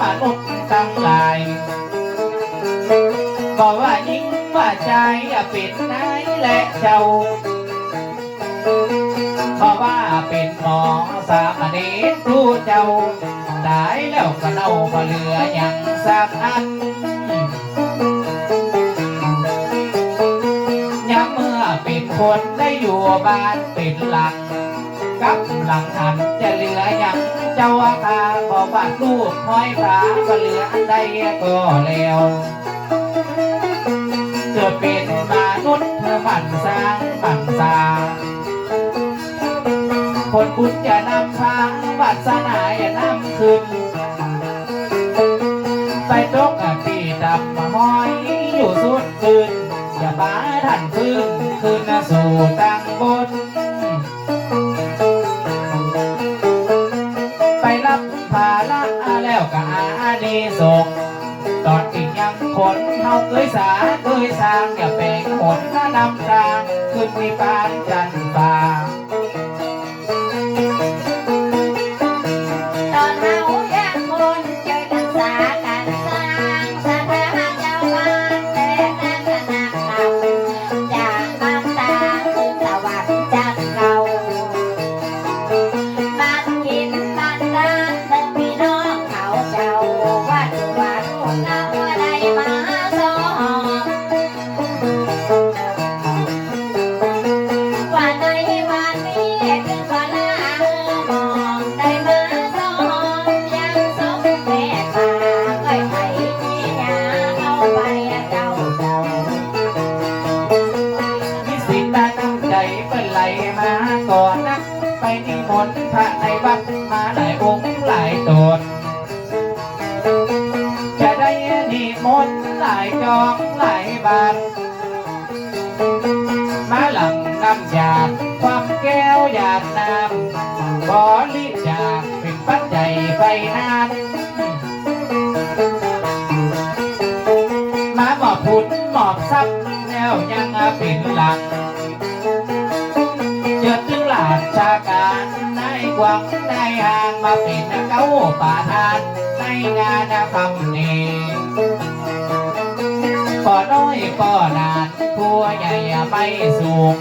มนุษย์ทั้งหลายบอกว่ายิ่งว่าใจเป็นนายและเจ้าเพราะว่าเป็นหมอสามเณรครูเจ้า ตายแล้วก็เน่าบ่เหลืออย่างสักอันยามเมื่อเป็นคนได้อยู่บ้านเป็นหลัง กับหลังหันจะเหลืออย่างเจ้าอาคาบอกว่าลูกห้อยฟ้าก็เหลืออันใดก็แล้วเกิดเป็นมนุษย์เธอหมั่นสร้างหมั่นสางผลบุญจะนำพาวาสนาอย่านำขึ้นไปตกอตีดำมาห้อยอยู่สุดคืนอย่าบ้าทันพื้นคืนสู่ตังบน คนเฮาเคยสาเคยสร้างอย่าเป็นหนน้านำทางขึ้นมีปานจันทรา นิมนต์พระในวัดมาหลายองค์หลายตน จะได้นิมนต์หลายจองหลายบาทมาหลังน้ำหยาดความแก้วหยาดน้ำบริจาคเป็นปัจจัยไปนานมาหมอบพุนหมอบซับแล้ มาเป็นเก้าป่าทานในงานคำนี้ก่อน้อยก่อนานทัวใหญ่ไม่สูง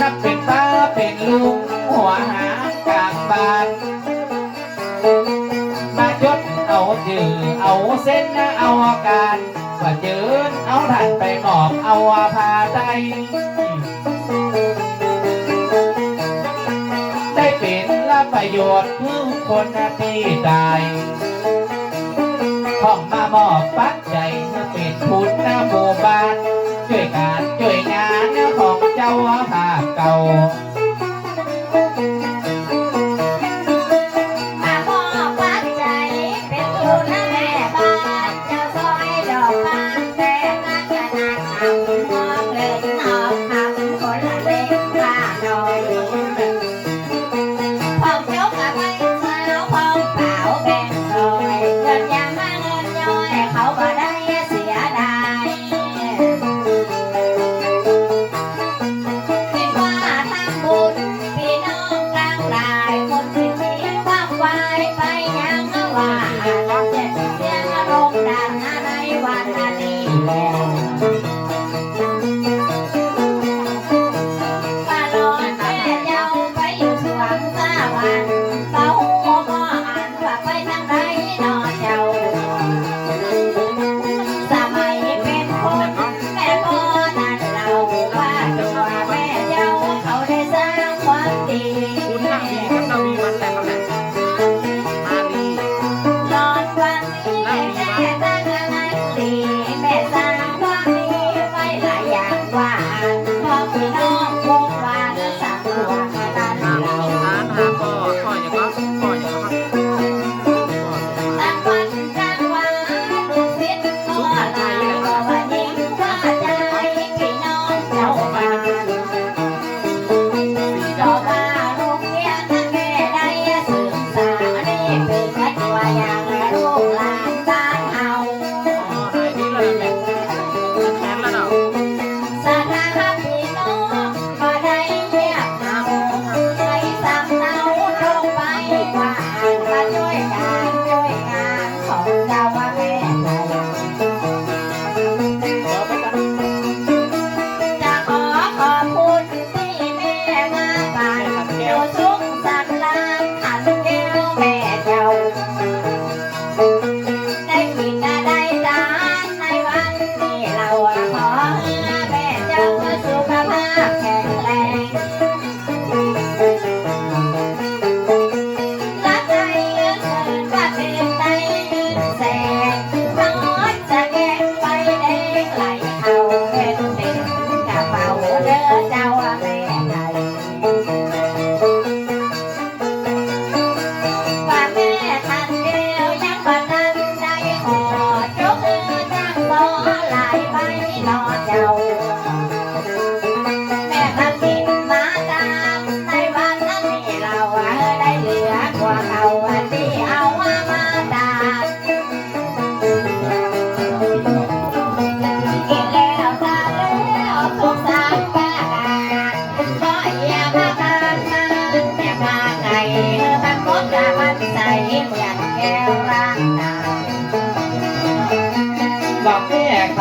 นับเป็นป้าเป็นลุงหัวหางกลางบานมาจดเอาจือเอาเส้นเอาอาการว่าจินเอาทันไปหมอบเอาพาใจได้เป็น ประโยชน์เพื่อคนที่ตายของมามอบปัจจัยเพื่อเป็นพุทธหมู่บ้าน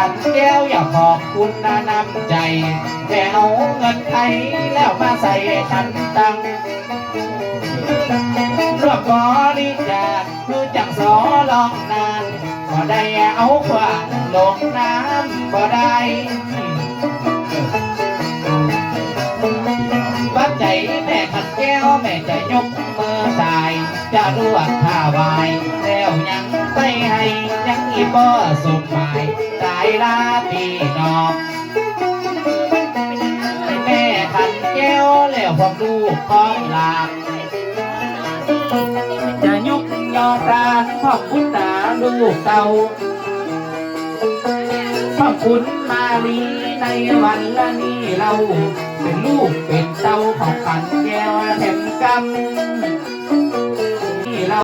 ขันแก้วอย่าขอบคุณนะน้ำใจแต่เอาเงินไทยแล้วมาใส่ขันตังรวบบริจาคคือจังสอลองนานบ่ได้เอาขวางลงน้ำบ่ได้วัดใจแม่ขันแก้วแม่จะยกมือสาย จะรวดท่าวายแล้วยังไปให้ยังอีบ่สมหมายายลาปีนอกแม่ขันแก้วแล้วพวกลูกของหลานจะยกยอรานพ่อคุณตาลูกเต่าพ่อคุณมาลีในวันละนี้เรา เป็นลูกเป็นเต้าของขันแก้วแถมกำ